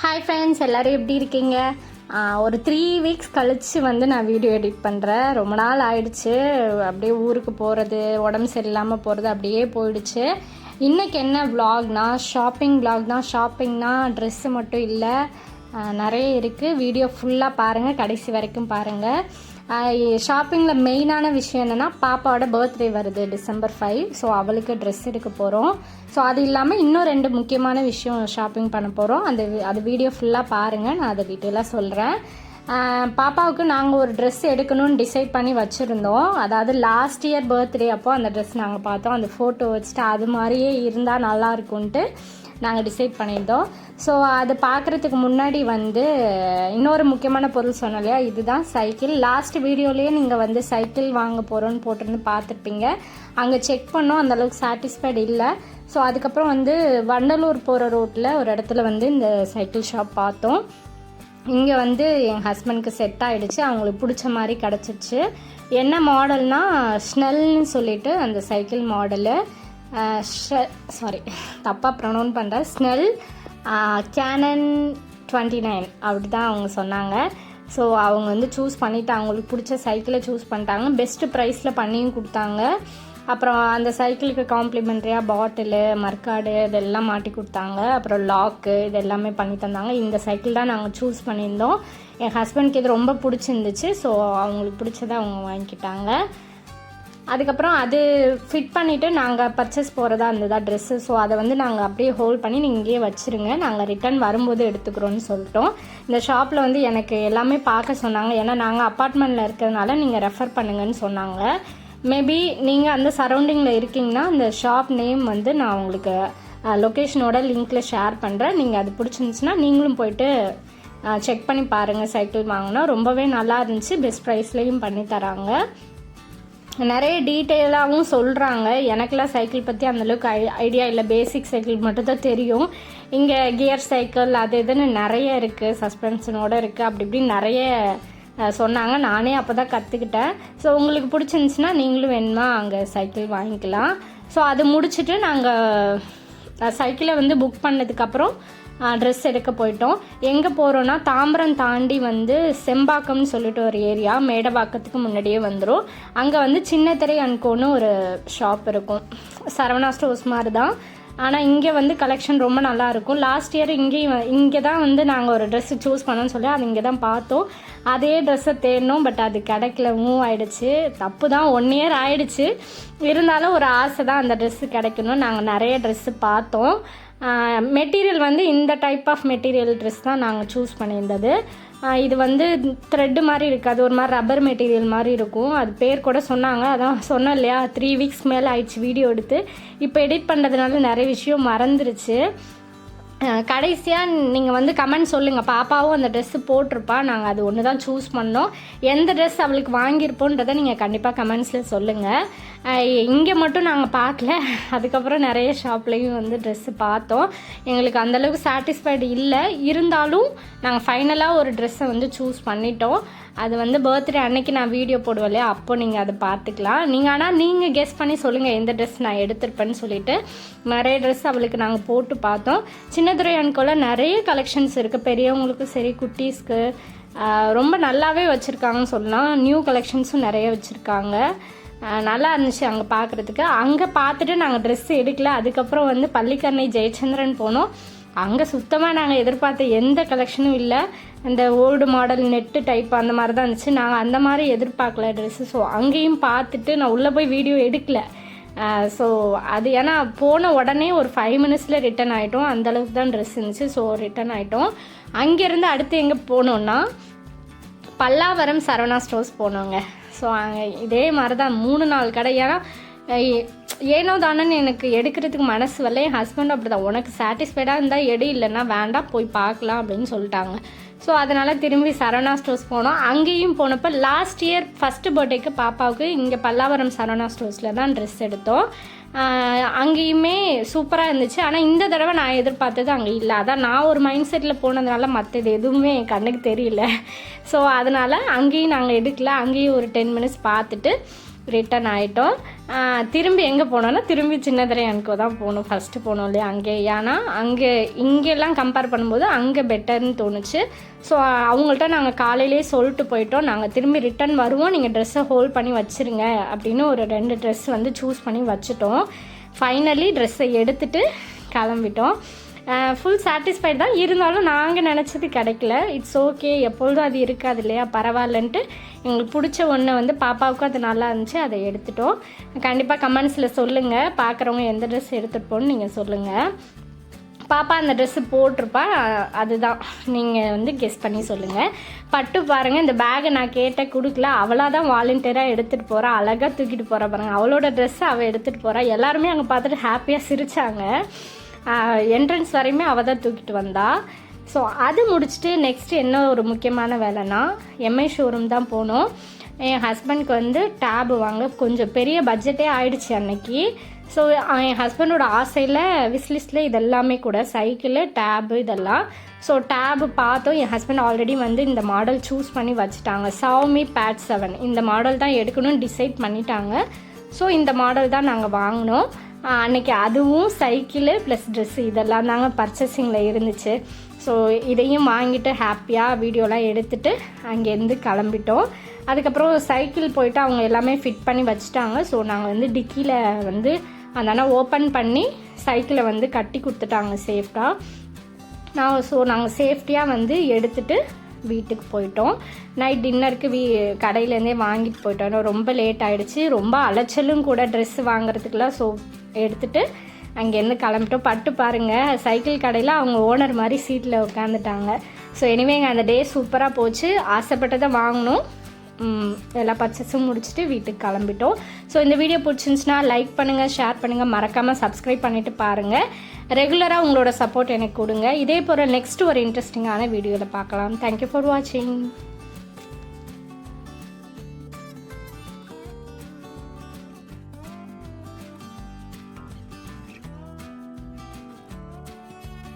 Hi friends எல்லோரும் எப்படி இருக்கீங்க? ஒரு த்ரீ வீக்ஸ் கழித்து வந்து நான் வீடியோ எடிட் பண்ணுறேன் ரொம்ப நாள் ஆயிடுச்சு. அப்படியே ஊருக்கு போகிறது உடம்பு சரியில்லாமல் போகிறது அப்படியே போயிடுச்சு. இன்றைக்கி என்ன வ்ளாக்னா ஷாப்பிங் வ்ளாக் தான் ஷாப்பிங்னா ட்ரெஸ்ஸு மட்டும் இல்லை. நிறைய இருக்குது வீடியோ ஃபுல்லாக பாருங்கள் கடைசி வரைக்கும் பாருங்கள் ஷாப்பிங்கில் மெயினான விஷயம் என்னென்னா பாப்பாவோட பர்த்டே வருது டிசம்பர் ஃபைவ் ஸோ அவளுக்கு ட்ரெஸ் எடுக்க போகிறோம் ஸோ அது இல்லாமல் இன்னும் ரெண்டு முக்கியமான விஷயம் ஷாப்பிங் பண்ண போகிறோம் அந்த வி- அது வீடியோ ஃபுல்லாக பாருங்கள் நான் அதை டீட்டெயிலாக சொல்கிறேன் பாப்பாவுக்கு நாங்கள் ஒரு ட்ரெஸ் எடுக்கணும்னு டிசைட் பண்ணி வச்சுருந்தோம். அதாவது லாஸ்ட் இயர் பர்த்டே அப்போ அந்த ட்ரெஸ் நாங்கள் பார்த்தோம். அந்த ஃபோட்டோ வச்சுட்டு அது மாதிரியே இருந்தால் நல்லா இருக்கும்ன்ட்டு நாங்கள் டிசைட் பண்ணியிருந்தோம். ஸோ அது பார்க்குறதுக்கு முன்னாடி வந்து இன்னொரு முக்கியமான பொருள் சொன்னோம் இல்லையா? இதுதான் சைக்கிள் லாஸ்ட் வீடியோலேயே நீங்கள் வந்து சைக்கிள் வாங்க போகிறோன்னு போட்டிருந்து பார்த்துருப்பீங்க. அங்கே செக் பண்ணோம். அந்தளவுக்கு சாட்டிஸ்ஃபைடு இல்லை. ஸோ அதுக்கப்புறம் வந்து வண்டலூர் போகிற ரோட்டில் ஒரு இடத்துல வந்து இந்த சைக்கிள் ஷாப் பார்த்தோம். இங்கே வந்து என் ஹஸ்பண்ட்க்கு செட் ஆகிடுச்சு அவங்களுக்கு பிடிச்ச மாதிரி கிடச்சிருச்சு. என்ன மாடல்னால் ஸ்னெல்னு சொல்லிட்டு அந்த சைக்கிள் மாடலு சாரி தப்பாக ப்ரொனவுன் பண்ணுறேன் ஸ்னெல் கேனன் டுவெண்ட்டி நைன் அப்படி தான் அவங்க சொன்னாங்க. ஸோ அவங்க வந்து சூஸ் பண்ணிவிட்டு அவங்களுக்கு பிடிச்ச சைக்கிளை சூஸ் பண்ணிட்டாங்க. பெஸ்ட்டு ப்ரைஸில் பண்ணியும் கொடுத்தாங்க. அப்புறம் அந்த சைக்கிளுக்கு காம்ப்ளிமெண்ட்ரியாக பாட்டிலு மர்க்காடு இதெல்லாம் மாட்டி கொடுத்தாங்க. அப்புறம் லாக்கு இது எல்லாமே பண்ணி தந்தாங்க. இந்த சைக்கிள் தான் நாங்கள் சூஸ் பண்ணியிருந்தோம். என் ஹஸ்பண்ட்க்கு இது ரொம்ப பிடிச்சிருந்துச்சு. ஸோ அவங்களுக்கு பிடிச்சதை அவங்க வாங்கிக்கிட்டாங்க. அதுக்கப்புறம் அது ஃபிட் பண்ணிவிட்டு நாங்கள் பர்ச்சேஸ் போகிறதா இருந்ததா ட்ரெஸ்ஸு ஸோ அதை வந்து நாங்கள் அப்படியே ஹோல்ட் பண்ணி நீங்கள் இங்கேயே வச்சுருங்க. நாங்கள் ரிட்டர்ன் வரும்போது எடுத்துக்கிறோன்னு சொல்லிட்டோம். இந்த ஷாப்பில் வந்து எனக்கு எல்லாமே பார்க்க சொன்னாங்க. ஏன்னா நாங்கள் அப்பார்ட்மெண்ட்டில் இருக்கிறதுனால நீங்கள் ரெஃபர் பண்ணுங்கன்னு சொன்னாங்க. மேபி நீங்கள் அந்த சரௌண்டிங்கில் இருக்கீங்கன்னா அந்த ஷாப் நேம் வந்து நான் உங்களுக்கு லொக்கேஷனோட லிங்க்கில் ஷேர் பண்ணுறேன் நீங்கள் அது பிடிச்சிருந்துச்சுன்னா நீங்களும் போயிட்டு செக் பண்ணி பாருங்கள் சைக்கிள் வாங்கினா ரொம்பவே நல்லா இருந்துச்சு. பெஸ்ட் ப்ரைஸ்லேயும் பண்ணி தராங்க. நிறைய டீட்டெயிலாகவும் சொல்கிறாங்க எனக்கெல்லாம் சைக்கிள் பற்றி அந்தளவுக்கு ஐ ஐடியா இல்லை. பேசிக் சைக்கிள் மட்டும்தான் தெரியும். இங்கே கியர் சைக்கிள் அது இதுன்னு நிறைய இருக்குது சஸ்பென்ஷனோட இருக்குது அப்படி இப்படின்னு நிறைய சொன்னாங்க. நானே அப்போ தான் கற்றுக்கிட்டேன் ஸோ உங்களுக்கு பிடிச்சிருந்துச்சுன்னா நீங்களும் வேணுமா அங்கே சைக்கிள் வாங்கிக்கலாம். ஸோ அது முடிச்சுட்டு நாங்கள் சைக்கிளை வந்து புக் பண்ணதுக்கப்புறம் ட்ரெஸ் எடுக்க போயிட்டோம். எங்கே போகிறோன்னா தாம்பரம் தாண்டி வந்து செம்பாக்கம்னு சொல்லிட்டு ஒரு ஏரியா மேடவாக்கத்துக்கு முன்னாடியே வந்துடும் அங்கே வந்து சின்னத்திரை அன்கோன்னு ஒரு ஷாப் இருக்கும். சரவணா ஸ்டோர்ஸ் மாதிரி தான் ஆனால் இங்கே வந்து கலெக்ஷன் ரொம்ப நல்லாயிருக்கும் லாஸ்ட் இயர் இங்கேயும் இங்கே தான் வந்து நாங்கள் ஒரு ட்ரெஸ்ஸு சூஸ் பண்ணோன்னு சொல்லி அது இங்கே தான் பார்த்தோம். அதே ட்ரெஸ்ஸை தேடினோம் பட் அது கிடைக்கல. மூவ் ஆகிடுச்சு தப்பு தான் ஒன் இயர் ஆயிடுச்சு. இருந்தாலும் ஒரு ஆசை தான் அந்த ட்ரெஸ்ஸு கிடைக்கணும் நாங்கள் நிறைய ட்ரெஸ்ஸு பார்த்தோம். மெட்டீரியல் வந்து இந்த டைப் ஆஃப் மெட்டீரியல் ட்ரெஸ் தான் நாங்கள் சூஸ் பண்ணியிருந்தது. இது வந்து த்ரெட்டு மாதிரி இருக்காது ஒரு மாதிரி ரப்பர் மெட்டீரியல் மாதிரி இருக்கும். அது பேர் கூட சொன்னாங்க. அதான் சொன்னோம் இல்லையா? த்ரீ வீக்ஸ் மேலே ஆயிடுச்சு வீடியோ எடுத்து. இப்போ எடிட் பண்ணுறதுனால நிறைய விஷயம் மறந்துருச்சு. கடைசியாக நீங்கள் வந்து கமெண்ட் சொல்லுங்கள் பாப்பாவும் அந்த ட்ரெஸ்ஸு போட்டிருப்பா. நாங்கள் அது ஒன்று தான் சூஸ் பண்ணோம். எந்த ட்ரெஸ் அவளுக்கு வாங்கியிருப்போன்றதை நீங்கள் கண்டிப்பாக கமெண்ட்ஸில் சொல்லுங்கள் இங்கே மட்டும் நாங்கள் பார்க்கல. அதுக்கப்புறம் நிறைய ஷாப்லேயும் வந்து ட்ரெஸ்ஸு பார்த்தோம். எங்களுக்கு அந்தளவுக்கு சாட்டிஸ்ஃபைடு இல்லை. இருந்தாலும் நாங்கள் ஃபைனலாக ஒரு ட்ரெஸ்ஸை வந்து சூஸ் பண்ணிட்டோம். அது வந்து பர்த்டே அன்னைக்கு நான் வீடியோ போடுவேன் இல்லையா? அப்போ நீங்கள் அதை பார்த்துக்கலாம். நீங்கள் ஆனால் நீங்கள் கெஸ் பண்ணி சொல்லுங்கள் எந்த ட்ரெஸ் நான் எடுத்திருப்பேன்னு சொல்லிட்டு. நிறைய ட்ரெஸ் அவளுக்கு நாங்கள் போட்டு பார்த்தோம். சின்ன சின்னதுரை அன்கோல நிறைய கலெக்ஷன்ஸ் இருக்குது பெரியவங்களுக்கும் சரி குட்டீஸ்க்கு ரொம்ப நல்லாவே வச்சுருக்காங்கன்னு சொல்லலாம். நியூ கலெக்ஷன்ஸும் நிறைய வச்சுருக்காங்க. நல்லா இருந்துச்சு அங்கே பார்க்குறதுக்கு அங்கே பார்த்துட்டு நாங்கள் ட்ரெஸ் எடுக்கல. அதுக்கப்புறம் வந்து பள்ளிக்கரணை ஜெயச்சந்திரன் போனோம். அங்கே சுத்தமாக நாங்கள் எதிர்பார்த்த எந்த கலெக்ஷனும் இல்லை. அந்த ஓல்டு மாடல் நெட்டு டைப் அந்த மாதிரி தான் இருந்துச்சு. நாங்கள் அந்த மாதிரி எதிர்பார்க்கல ட்ரெஸ்ஸு ஸோ அங்கேயும் பார்த்துட்டு நான் உள்ளே போய் வீடியோ எடுக்கல. ஸோ அது ஏன்னா போன உடனே ஒரு ஃபைவ் மினிட்ஸில் ரிட்டன் ஆகிட்டோம் அந்தளவுக்கு தான் ட்ரெஸ் இருந்துச்சு. ஸோ ரிட்டன் ஆகிட்டோம் அங்கேருந்து அடுத்து எங்கே போனோன்னா பல்லாவரம் சரவணா ஸ்டோர்ஸ் போனோங்க. ஸோ அங்கே இதே மாதிரி தான் மூணு நாள் கடை. ஏன்னா ஏனோ தானேன்னு எனக்கு எடுக்கிறதுக்கு மனசு வரல. என் ஹஸ்பண்ட் அப்படி தான் உனக்கு சாட்டிஸ்ஃபைடாக இருந்தால் எடு இல்லைன்னா வேண்டாம் போய் பார்க்கலாம் அப்படின்னு சொல்லிட்டாங்க. ஸோ அதனால் திரும்பி சரவணா ஸ்டோர்ஸ் போனோம். அங்கேயும் போனப்போ லாஸ்ட் இயர் ஃபஸ்ட்டு பர்த்டேக்கு பாப்பாவுக்கு இங்கே பல்லாவரம் சரவணா ஸ்டோர்ஸில் தான் ட்ரெஸ் எடுத்தோம். அங்கேயுமே சூப்பராக இருந்துச்சு. ஆனால் இந்த தடவை நான் எதிர்பார்த்தது அங்கே இல்லை. அதான் நான் ஒரு மைண்ட் செட்டில் போனதுனால மற்றது எதுவுமே என் கண்ணுக்கு தெரியல. ஸோ அதனால் அங்கேயும் நாங்கள் எடுக்கல. அங்கேயும் ஒரு டென் மினிட்ஸ் பார்த்துட்டு ரிட்டன் ஆகிட்டோம் திரும்பி எங்கே போனோன்னா திரும்பி சின்னதிரையானுக்கோ தான் போகணும். ஃபஸ்ட்டு போனோம் இல்லையா? அங்கே ஏன்னா அங்கே இங்கெல்லாம் கம்பேர் பண்ணும்போது அங்கே பெட்டர்னு தோணுச்சு. ஸோ அவங்கள்ட்ட நாங்கள் காலையிலே சொல்லிட்டு போயிட்டோம். நாங்கள் திரும்பி ரிட்டன் வருவோம். நீங்கள் ட்ரெஸ்ஸை ஹோல்ட் பண்ணி வச்சுருங்க அப்படின்னு ஒரு ரெண்டு ட்ரெஸ் வந்து சூஸ் பண்ணி வச்சுட்டோம். ஃபைனலி ட்ரெஸ்ஸை எடுத்துகிட்டு கிளம்பிட்டோம். ஃபுல் சாட்டிஸ்ஃபைட் தான். இருந்தாலும் நாங்கள் நினச்சது கிடைக்கல. இட்ஸ் ஓகே எப்பொழுதும் அது இருக்காது இல்லையா? பரவாயில்லன்ட்டு எங்களுக்கு பிடிச்ச ஒன்று வந்து பாப்பாவுக்கும் அது நல்லா இருந்துச்சு. அதை எடுத்துட்டோம். கண்டிப்பாக கமெண்ட்ஸில் சொல்லுங்கள் பார்க்குறவங்க எந்த ட்ரெஸ் எடுத்துகிட்டு நீங்கள் சொல்லுங்கள் பாப்பா அந்த ட்ரெஸ்ஸு போட்டிருப்பா. அதுதான். நீங்கள் வந்து கெஸ் பண்ணி சொல்லுங்கள் பட்டு பாருங்கள் இந்த பேகை நான் கேட்டேன் கொடுக்கல. அவளாக தான் வாலண்டியராக எடுத்துகிட்டு போகிறா அழகாக தூக்கிட்டு போகிறா பாருங்கள் அவளோட ட்ரெஸ்ஸை அவள் எடுத்துகிட்டு போகிறா எல்லாருமே அங்கே பார்த்துட்டு ஹாப்பியாக சிரித்தாங்க என்ட்ரன்ஸ் வரையுமே அவள் தான் தூக்கிட்டு வந்தா. ஸோ அது முடிச்சுட்டு நெக்ஸ்ட் என்ன ஒரு முக்கியமான வேலைன்னா எம்ஐ ஷோரூம் தான் போனோம் என் ஹஸ்பண்ட்க்கு வந்து டேபு வாங்க கொஞ்சம் பெரிய பட்ஜெட்டே ஆயிடுச்சு அன்னைக்கு. ஸோ என் ஹஸ்பண்டோட ஆசையில் விஸ்லிஸ்டில் இதெல்லாமே கூட சைக்கிளு டேபு இதெல்லாம். ஸோ டேபு பார்த்தோம் என் ஹஸ்பண்ட் ஆல்ரெடி வந்து இந்த மாடல் சூஸ் பண்ணி வச்சுட்டாங்க. சாமி பேட் செவன் இந்த மாடல் தான் எடுக்கணும்னு டிசைட் பண்ணிட்டாங்க. ஸோ இந்த மாடல் தான் நாங்கள் வாங்கினோம். அன்னைக்கு அதுவும் சைக்கிளு ப்ளஸ் ட்ரெஸ்ஸு இதெல்லாம் தாங்க பர்ச்சேசிங்கில் இருந்துச்சு. ஸோ இதையும் வாங்கிட்டு ஹாப்பியாக வீடியோலாம் எடுத்துகிட்டு அங்கேருந்து கிளம்பிட்டோம். அதுக்கப்புறம் சைக்கிள் போயிட்டு அவங்க எல்லாமே ஃபிட் பண்ணி வச்சுட்டாங்க. ஸோ நாங்கள் வந்து டிக்கியில் வந்து அந்த ஓப்பன் பண்ணி சைக்கிளை வந்து கட்டி கொடுத்துட்டாங்க சேஃப்டாக நான் ஸோ நாங்கள் சேஃப்டியாக வந்து எடுத்துகிட்டு வீட்டுக்கு போயிட்டோம். நைட் டின்னருக்கு வீ கடையிலேருந்தே வாங்கிட்டு போயிட்டோம். ரொம்ப லேட் ஆகிடுச்சு ரொம்ப அலைச்சலும் கூட ட்ரெஸ் வாங்குறதுக்குலாம் ஸோ எடுத்துகிட்டு அங்கேருந்து கிளம்பிட்டோம். பட்டு பாருங்கள் சைக்கிள் கடையில் அவங்க ஓனர் மாதிரி சீட்டில் உட்காந்துட்டாங்க ஸோ எனிவேங்க அந்த டே சூப்பராக போச்சு. ஆசைப்பட்டதை வாங்கினோம். எல்லா பர்ச்சேஸும் முடிச்சுட்டு வீட்டுக்கு கிளம்பிட்டோம். ஸோ இந்த வீடியோ பிடிச்சிருந்துச்சுன்னா லைக் பண்ணுங்கள் ஷேர் பண்ணுங்கள் மறக்காமல் சப்ஸ்கிரைப் பண்ணிவிட்டு பாருங்கள் ரெகுலராக உங்களோட சப்போர்ட் எனக்கு கொடுங்க. இதே போல் நெக்ஸ்ட் ஒரு இன்ட்ரெஸ்டிங்கான வீடியோவில் பார்க்கலாம். தேங்க்யூ ஃபார் வாட்சிங்